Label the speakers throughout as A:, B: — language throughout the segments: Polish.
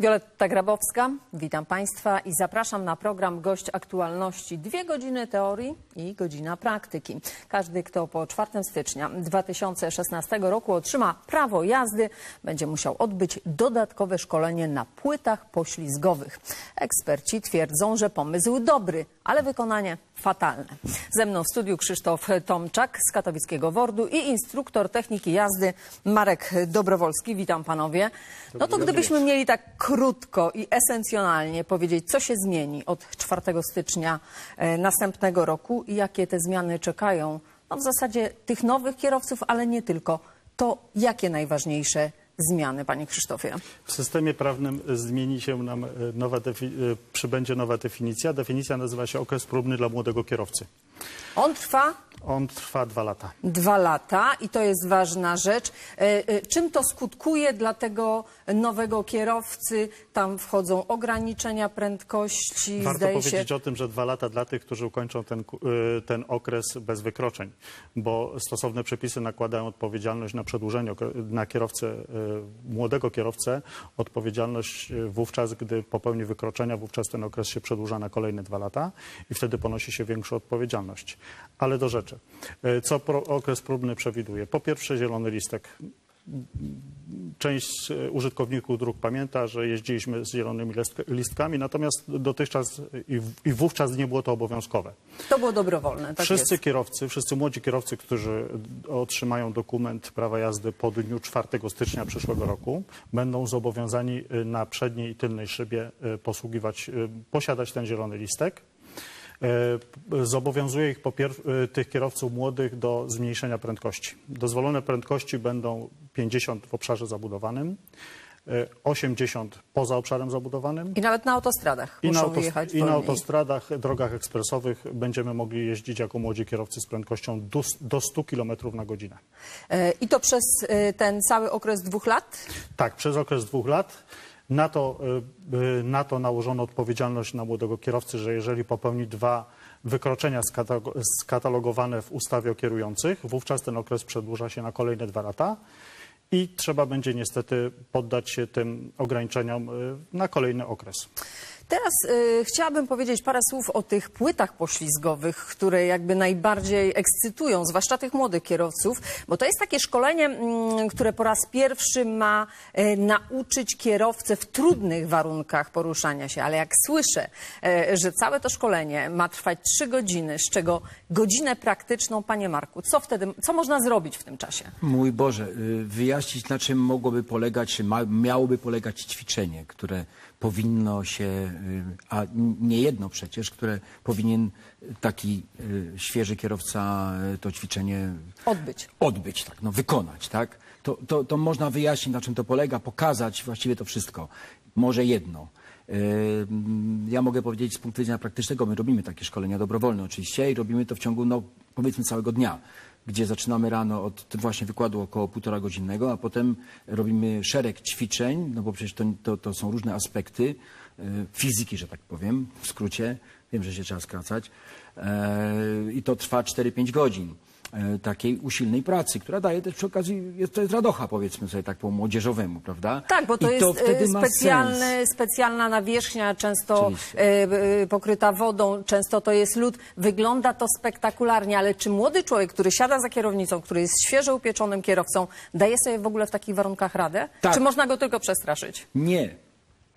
A: Wioletta Grabowska, witam Państwa i zapraszam na program Gość Aktualności. Dwie godziny teorii i godzina praktyki. Każdy, kto po 4 stycznia 2016 roku otrzyma prawo jazdy, będzie musiał odbyć dodatkowe szkolenie na płytach poślizgowych. Eksperci twierdzą, że pomysł dobry, ale wykonanie fatalne. Ze mną w studiu Krzysztof Tomczak z katowickiego WORD-u i instruktor techniki jazdy Marek Dobrowolski. Witam panowie. No to gdybyśmy mieli tak krótko i esencjonalnie powiedzieć, co się zmieni od 4 stycznia e, następnego roku i jakie te zmiany czekają, no w zasadzie tych nowych kierowców, ale nie tylko, to jakie najważniejsze zmiany, panie Krzysztofie?
B: W systemie prawnym zmieni się nam e, nowa, e, przybędzie nowa definicja. Definicja nazywa się okres próbny dla młodego kierowcy.
A: On trwa
B: On trwa dwa lata.
A: dwa lata i to jest ważna rzecz. E, e, Czym to skutkuje dla tego nowego kierowcy? Tam wchodzą ograniczenia prędkości,
B: Warto powiedzieć
A: się.
B: o tym, że dwa lata dla tych, którzy ukończą ten, e, ten okres bez wykroczeń, bo stosowne przepisy nakładają odpowiedzialność na przedłużenie na kierowcę, młodego kierowcę, odpowiedzialność wówczas, gdy popełni wykroczenia, wówczas ten okres się przedłuża na kolejne dwa lata i wtedy ponosi się większą odpowiedzialność. Ale do rzeczy. E, Co pro, okres próbny przewiduje? Po pierwsze zielony listek. Część e, użytkowników dróg pamięta, że jeździliśmy z zielonymi list- listkami, natomiast dotychczas i, wówczas nie było to obowiązkowe.
A: To było dobrowolne, tak
B: wszyscy
A: jest.
B: kierowcy, wszyscy młodzi kierowcy, którzy otrzymają dokument prawa jazdy po dniu 4 stycznia przyszłego roku, będą zobowiązani y, na przedniej i tylnej szybie posługiwać, posiadać ten zielony listek. E, Zobowiązuje ich y, tych kierowców młodych do zmniejszenia prędkości. Dozwolone prędkości będą 50 w obszarze zabudowanym, y, 80 poza obszarem zabudowanym.
A: I nawet na autostradach
B: I na,
A: muszą
B: autos-
A: jechać
B: I na autostradach, drogach ekspresowych będziemy mogli jeździć jako młodzi kierowcy z prędkością do, do 100 km na godzinę.
A: E, I to przez e, ten cały okres dwóch lat?
B: Tak, przez okres dwóch lat. Na to, y, y, na to nałożono odpowiedzialność na młodego kierowcy, że jeżeli popełni dwa wykroczenia skata- skatalogowane w ustawie o kierujących, wówczas ten okres przedłuża się na kolejne dwa lata i trzeba będzie niestety poddać się tym ograniczeniom y, na kolejny okres.
A: Teraz e, chciałabym powiedzieć parę słów o tych płytach poślizgowych, które jakby najbardziej ekscytują, zwłaszcza tych młodych kierowców, bo to jest takie szkolenie, mm, które po raz pierwszy ma e, nauczyć kierowcę w trudnych warunkach poruszania się, ale jak słyszę, e, że całe to szkolenie ma trwać trzy godziny, z czego godzinę praktyczną, panie Marku, co wtedy, co można zrobić w tym czasie?
C: Mój Boże, y, wyjaśnić na czym mogłoby polegać, ma, miałoby polegać ćwiczenie, które powinno się, y, a nie jedno przecież, które powinien taki y, świeży kierowca y, to ćwiczenie
A: Odbyć.
C: odbyć, tak, no, wykonać, tak? To, to, to można wyjaśnić, na czym to polega, pokazać właściwie to wszystko. Może jedno. Ym, Ja mogę powiedzieć z punktu widzenia praktycznego, my robimy takie szkolenia dobrowolne oczywiście i robimy to w ciągu, no, powiedzmy całego dnia, gdzie zaczynamy rano od właśnie wykładu około półtora godzinnego, a potem robimy szereg ćwiczeń, no bo przecież to, to, to są różne aspekty fizyki, że tak powiem, w skrócie. Wiem, że się trzeba skracać. E, I to trwa 4-5 godzin e, takiej usilnej pracy, która daje też przy okazji, jest, to jest radocha powiedzmy sobie tak po młodzieżowemu, prawda?
A: Tak, bo to
C: I
A: jest
C: to
A: e, specjalny, specjalna nawierzchnia, często
C: Oczywiście.
A: e, e, pokryta wodą, często to jest lód. Wygląda to spektakularnie, ale czy młody człowiek, który siada za kierownicą, który jest świeżo upieczonym kierowcą, daje sobie w ogóle w takich warunkach radę?
C: Tak.
A: Czy można go tylko przestraszyć?
C: Nie.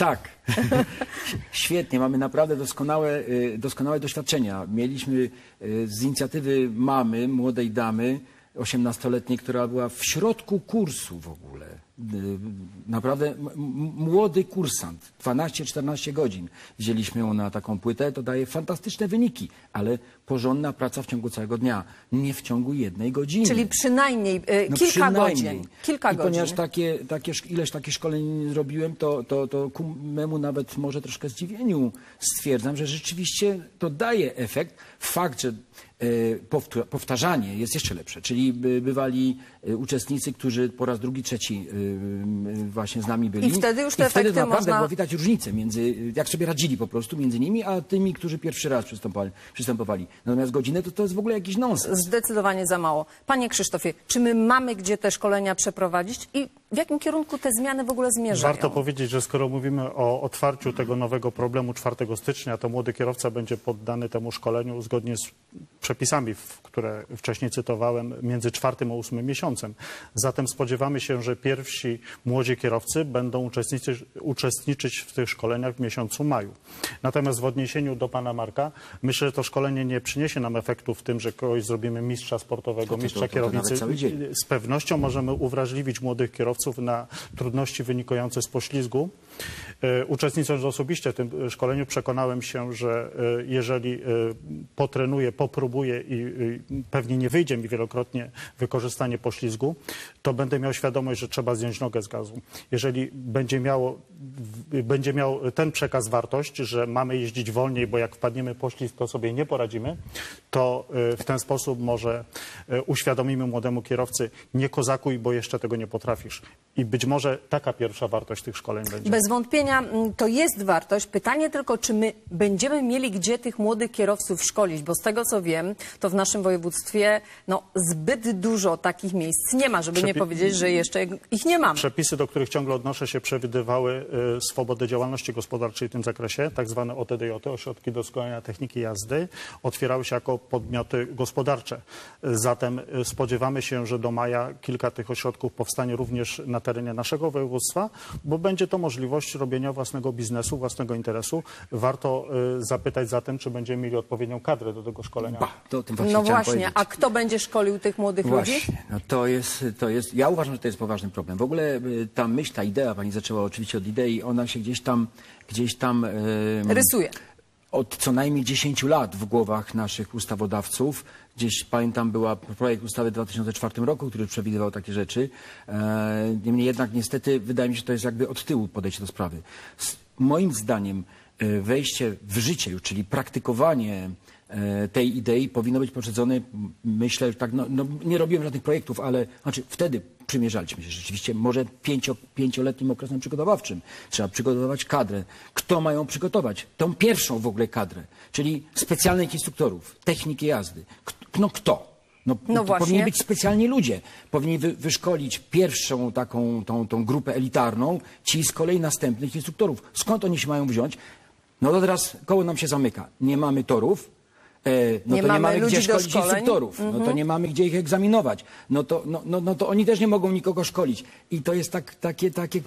C: Tak. Świetnie, mamy naprawdę doskonałe, y, doskonałe doświadczenia. Mieliśmy y, z inicjatywy mamy, młodej damy, 18-letniej, która była w środku kursu w ogóle. Y, Naprawdę młody kursant, 12-14 godzin. Wzięliśmy ją na taką płytę, to daje fantastyczne wyniki, ale porządna praca w ciągu całego dnia, nie w ciągu jednej godziny.
A: Czyli przynajmniej e,
C: No
A: kilka
C: przynajmniej.
A: godzin. Kilka
C: I
A: godzin.
C: ponieważ takie, takie, ileś takich szkoleń zrobiłem, to, to, to ku memu nawet może troszkę zdziwieniu stwierdzam, że rzeczywiście to daje efekt. Fakt, że powtarzanie jest jeszcze lepsze. Czyli by- bywali e, uczestnicy, którzy po raz drugi, trzeci e, właśnie z nami byli.
A: I wtedy już te
C: I wtedy naprawdę
A: można-
C: było widać różnicę między, jak sobie radzili po prostu między nimi, a tymi, którzy pierwszy raz przystępowali. przystępowali. Natomiast godzinę to, to jest w ogóle jakiś nonsens.
A: Zdecydowanie za mało. Panie Krzysztofie, czy my mamy gdzie te szkolenia przeprowadzić i w jakim kierunku te zmiany w ogóle zmierzają?
B: Warto powiedzieć, że skoro mówimy o otwarciu tego nowego problemu 4 stycznia, to młody kierowca będzie poddany temu szkoleniu zgodnie z przepisami, w- które wcześniej cytowałem, między czwartym a ósmym miesiącem. Zatem spodziewamy się, że pierwsi młodzi kierowcy będą uczestniczyć, uczestniczyć w tych szkoleniach w miesiącu maju. Natomiast w odniesieniu do pana Marka, myślę, że to szkolenie nie przyniesie nam efektu w tym, że kogoś zrobimy mistrza sportowego,
C: To- to-
B: mistrza
C: to- to
B: kierownicy.
C: cały dzień.
B: Z pewnością możemy uwrażliwić młodych kierowców na trudności wynikające z poślizgu. E, Uczestnicząc osobiście w tym szkoleniu przekonałem się, że e, jeżeli e, potrenuję, popróbuję i pewnie nie wyjdzie mi wielokrotnie wykorzystanie poślizgu, to będę miał świadomość, że trzeba zdjąć nogę z gazu. Jeżeli będzie miało, będzie miał ten przekaz wartość, że mamy jeździć wolniej, bo jak wpadniemy poślizg, to sobie nie poradzimy, to w ten sposób może uświadomimy młodemu kierowcy, nie kozakuj, bo jeszcze tego nie potrafisz. I być może taka pierwsza wartość tych szkoleń będzie.
A: Bez wątpienia mm, to jest wartość. Pytanie tylko, czy my będziemy mieli gdzie tych młodych kierowców szkolić, bo z tego co wiem, to w naszym województwie no, zbyt dużo takich miejsc nie ma, żeby nie
B: Przepi-
A: powiedzieć, że jeszcze ich nie mamy.
B: Przepisy, do których ciągle odnoszę się, przewidywały y, swobodę działalności gospodarczej w tym zakresie, tak zwane OTDJ, ośrodki doskonalenia techniki jazdy, otwierały się jako podmioty gospodarcze. Zatem y, spodziewamy się, że do maja kilka tych ośrodków powstanie również na terenie naszego województwa, bo będzie to możliwość robienia własnego biznesu, własnego interesu. Warto y, zapytać zatem, czy będziemy mieli odpowiednią kadrę do tego szkolenia.
C: Ba, to o tym właśnie
A: No właśnie,
C: powiedzieć.
A: a kto będzie szkolił tych młodych ludzi?
C: Właśnie, no to jest, to jest, ja uważam, że to jest poważny problem. W ogóle y, ta myśl, ta idea, pani zaczęła oczywiście od idei, ona się gdzieś tam, gdzieś tam em,
A: Rysuje.
C: Od co najmniej 10 lat w głowach naszych ustawodawców. Gdzieś pamiętam, była projekt ustawy w 2004 roku, który przewidywał takie rzeczy. E, niemniej jednak niestety wydaje mi się, że to jest jakby od tyłu podejście do sprawy. Moim zdaniem e, wejście w życie czyli praktykowanie tej idei powinno być poprzedzone, myślę, że tak, no, no, nie robiłem żadnych projektów, ale znaczy wtedy przymierzaliśmy się rzeczywiście, może pięcio, pięcioletnim okresem przygotowawczym. Trzeba przygotować kadrę. Kto mają przygotować? Tą pierwszą w ogóle kadrę, czyli specjalnych instruktorów, techniki jazdy. K- no kto? No,
A: No
C: to powinni być specjalni ludzie. Powinni wy, wyszkolić pierwszą taką tą, tą grupę elitarną, ci z kolei następnych instruktorów. Skąd oni się mają wziąć? No to teraz koło nam się zamyka. Nie mamy torów, e, no
A: Nie
C: to
A: mamy
C: nie mamy gdzie szkolić
A: szkoleń.
C: instruktorów. No to nie mamy gdzie ich egzaminować. No to, no, no, no to oni też nie mogą nikogo szkolić. I to jest tak, takie, takie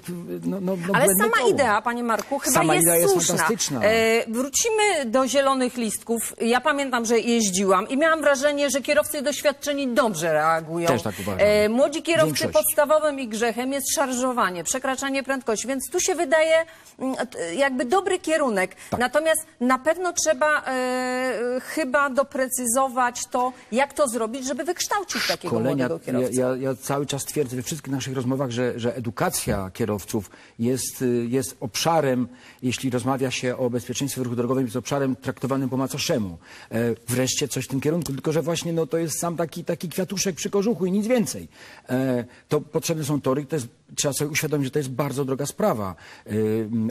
C: no, no, no
A: Ale sama
C: koło.
A: idea, panie Marku, chyba
C: Sama
A: jest
C: idea jest
A: słuszna.
C: fantastyczna.
A: E, wrócimy do zielonych listków. Ja pamiętam, że jeździłam i miałam wrażenie, że kierowcy doświadczeni dobrze reagują.
C: Też tak uważam.
A: E, młodzi kierowcy
C: Większość.
A: podstawowym ich grzechem jest szarżowanie, przekraczanie prędkości, więc tu się wydaje mm, jakby dobry kierunek.
C: Tak.
A: Natomiast na pewno trzeba e, chyba doprecyzować to, jak to zrobić, żeby wykształcić takiego
C: szkolenia.
A: młodego
C: Ja,
A: kierowcę.
C: ja, ja cały czas twierdzę we wszystkich naszych rozmowach, że, że edukacja kierowców jest, y, jest obszarem, jeśli rozmawia się o bezpieczeństwie w ruchu drogowym, jest obszarem traktowanym po macoszemu. E, wreszcie coś w tym kierunku, tylko że właśnie no, to jest sam taki, taki kwiatuszek przy kożuchu i nic więcej. E, to potrzebne są tory, to jest, trzeba sobie uświadomić, że to jest bardzo droga sprawa. E,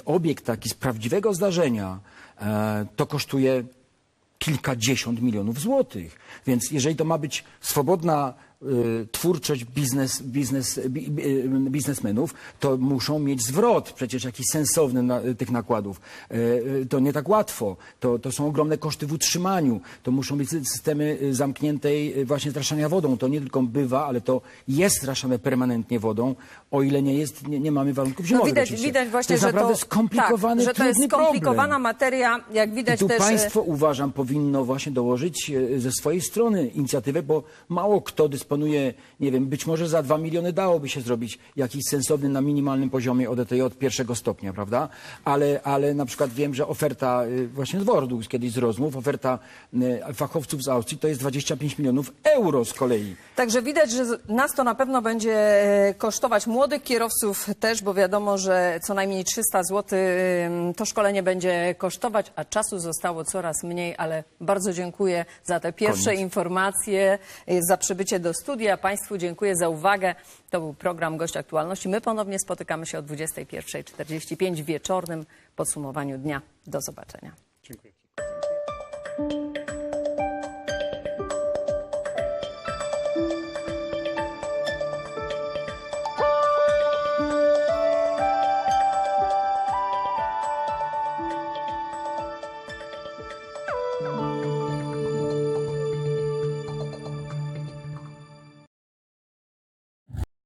C: obiekt taki z prawdziwego zdarzenia e, to kosztuje kilkadziesiąt milionów złotych. Więc jeżeli to ma być swobodna twórczość biznes, biznes, bi, bi, y, biznesmenów, to muszą mieć zwrot przecież jakiś sensowny na, tych nakładów. Y, y, to nie tak łatwo. To, to są ogromne koszty w utrzymaniu. To muszą być sy- systemy y, zamkniętej y, właśnie straszania wodą. To nie tylko bywa, ale to jest straszane permanentnie wodą, o ile nie jest, nie, nie mamy warunków
A: No
C: zimowych.
A: widać,
C: oczywiście.
A: widać właśnie,
C: to jest
A: że
C: naprawdę
A: to,
C: skomplikowany,
A: tak, że to jest skomplikowana
C: problem.
A: materia, jak widać
C: I tu
A: też...
C: państwo uważam powinno właśnie dołożyć ze swojej strony inicjatywę, bo mało kto dysponuje proponuję, nie wiem, być może za 2 miliony dałoby się zrobić jakiś sensowny na minimalnym poziomie ODTJ od pierwszego stopnia, prawda? Ale, ale na przykład wiem, że oferta y, właśnie z Wordu, kiedyś z rozmów, oferta y, fachowców z Austrii to jest 25 milionów euro z kolei.
A: Także widać, że nas to na pewno będzie e, kosztować młodych kierowców też, bo wiadomo, że co najmniej 300 zł to szkolenie będzie kosztować, a czasu zostało coraz mniej, ale bardzo dziękuję za te pierwsze
C: Koniec.
A: informacje, za przybycie do studia. Państwu dziękuję za uwagę. To był program Gość Aktualności. My ponownie spotykamy się o 21.45 w wieczornym podsumowaniu dnia. Do zobaczenia.
B: Dziękuję.